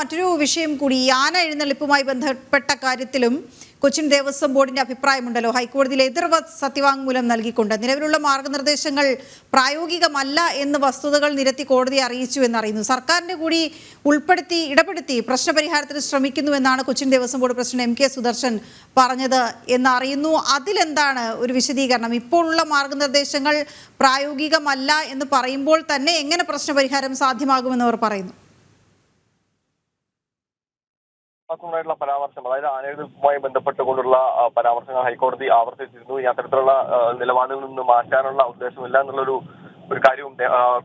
മറ്റൊരു വിഷയം കൂടി യാന എഴുന്നള്ളിപ്പുമായി ബന്ധപ്പെട്ട കാര്യത്തിലും കൊച്ചിൻ ദേവസ്വം ബോർഡിന്റെ അഭിപ്രായമുണ്ടല്ലോ. ഹൈക്കോടതിയിൽ എതിർ സത്യവാങ്മൂലം നൽകിക്കൊണ്ട് നിലവിലുള്ള മാർഗനിർദ്ദേശങ്ങൾ പ്രായോഗികമല്ല എന്ന് വസ്തുതകൾ നിരത്തി കോടതി അറിയിച്ചു എന്നറിയുന്നു. സർക്കാരിന്റെ കൂടി ഉൾപ്പെടുത്തി ഇടപെടുത്തി പ്രശ്നപരിഹാരത്തിന് ശ്രമിക്കുന്നു എന്നാണ് Cochin Devaswom board president M K Sudarshan പറഞ്ഞത് എന്നറിയുന്നു. അതിലെന്താണ് ഒരു വിശദീകരണം? ഇപ്പോഴുള്ള മാർഗനിർദ്ദേശങ്ങൾ പ്രായോഗികമല്ല എന്ന് പറയുമ്പോൾ തന്നെ എങ്ങനെ പ്രശ്നപരിഹാരം സാധ്യമാകുമെന്ന് അവർ പറയുന്നു? ായിട്ടുള്ള പരാമർശം അതായത് ആനയുമായി ബന്ധപ്പെട്ടുകൊണ്ടുള്ള പരാമർശങ്ങൾ ഹൈക്കോടതി ആവർത്തിച്ചിരുന്നു. ഈ അത്തരത്തിലുള്ള നിലപാടിൽ നിന്ന് മാറ്റാനുള്ള ഉദ്ദേശമില്ല എന്നുള്ളൊരു ഒരു കാര്യവും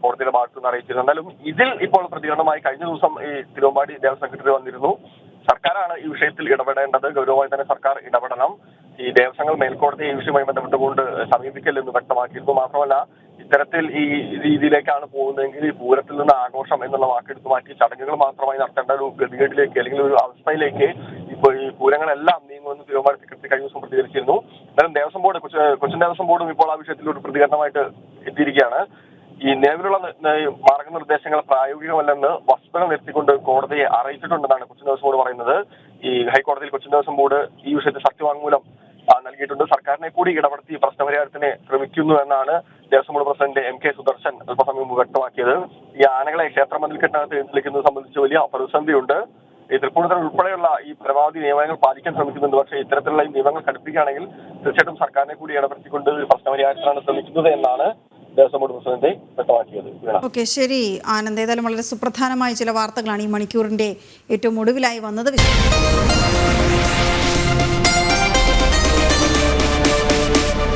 കോടതിയുടെ ഭാഗത്തു നിന്ന് അറിയിച്ചിരുന്നു. എന്നാലും ഇതിൽ ഇപ്പോൾ പ്രതികരണമായി കഴിഞ്ഞ ദിവസം ഈ തിരുവമ്പാടി ദേവസ്വം സെക്രട്ടറി വന്നിരുന്നു. സർക്കാരാണ് ഈ വിഷയത്തിൽ ഇടപെടേണ്ടത്. ഗൗരവമായി തന്നെ സർക്കാർ ഇടപെടണം. ഈ ദേവസ്വങ്ങൾ മേൽക്കോടതിയെ ഈ വിഷയവുമായി ബന്ധപ്പെട്ടുകൊണ്ട് സമീപിക്കലെന്ന് വ്യക്തമാക്കിയിരുന്നു. മാത്രമല്ല ഇത്തരത്തിൽ ഈ രീതിയിലേക്കാണ് പോകുന്നതെങ്കിൽ ഈ പൂരത്തിൽ നിന്ന് ആഘോഷം എന്നുള്ള വാക്കെടുത്ത് മാറ്റി ചടങ്ങുകൾ മാത്രമായി നടത്തേണ്ട ഒരു ഗതികേടിലേക്ക് അല്ലെങ്കിൽ ഒരു അവസ്ഥയിലേക്ക് ഇപ്പോൾ ഈ പൂരങ്ങളെല്ലാം നീങ്ങുമെന്ന് തീരുമാനത്തിൽ സെക്രട്ടറി കഴിഞ്ഞ ദിവസം പ്രതികരിച്ചിരുന്നു. എന്നാലും ദേവസ്വം ബോർഡ് കൊച്ചി കൊച്ചിൻ ദേവസ്വം ബോർഡും ഇപ്പോൾ ആ വിഷയത്തിൽ ഒരു പ്രതികരണമായിട്ട് എത്തിയിരിക്കുകയാണ്. ഈ നിലവിലുള്ള മാർഗനിർദ്ദേശങ്ങൾ പ്രായോഗികമല്ലെന്ന് വസ്തുതകൾ നിർത്തിക്കൊണ്ട് കോടതിയെ അറിയിച്ചിട്ടുണ്ടെന്നാണ് കൊച്ചിൻ ദേവസ്വം ബോർഡ് പറയുന്നത്. ഈ ഹൈക്കോടതിയിൽ കൊച്ചിൻ ദേവസ്വം ബോർഡ് ഈ വിഷയത്തിൽ സത്യവാങ്മൂലം നൽകിയിട്ടുണ്ട്. സർക്കാരിനെ കൂടി ഇടപെടുത്തി പ്രശ്നപരിഹാരത്തിന് ശ്രമിക്കുന്നു എന്നാണ് Devaswom board president M K Sudarshan അല്പസമയം വ്യക്തമാക്കിയത്. ഈ ആനകളെ ക്ഷേത്ര മതിൽക്കെട്ടിനകത്ത് എഴുന്നള്ളിക്കുന്നത് സംബന്ധിച്ച് വലിയ പ്രതിസന്ധിയുണ്ട്. ഈ തൃപ്പൂണിത്തറ ഉൾപ്പെടെയുള്ള ഈ പരമാവധി നിയമങ്ങൾ പാലിക്കാൻ ശ്രമിക്കുന്നുണ്ട്. പക്ഷേ ഇത്തരത്തിലുള്ള ഈ നിയമങ്ങൾ കടുപ്പിക്കുകയാണെങ്കിൽ തീർച്ചയായിട്ടും സർക്കാരിനെ കൂടി ഇടപെടുത്തിക്കൊണ്ട് പ്രശ്നപരിഹാരത്തിനാണ് ശ്രമിക്കുന്നത് എന്നാണ് ഓക്കെ ശരി. ആനന്ദ് ഏതായാലും വളരെ സുപ്രധാനമായ ചില വാർത്തകളാണ് ഈ മണിക്കൂറിന്റെ ഏറ്റവും ഒടുവിലായി വന്നത്.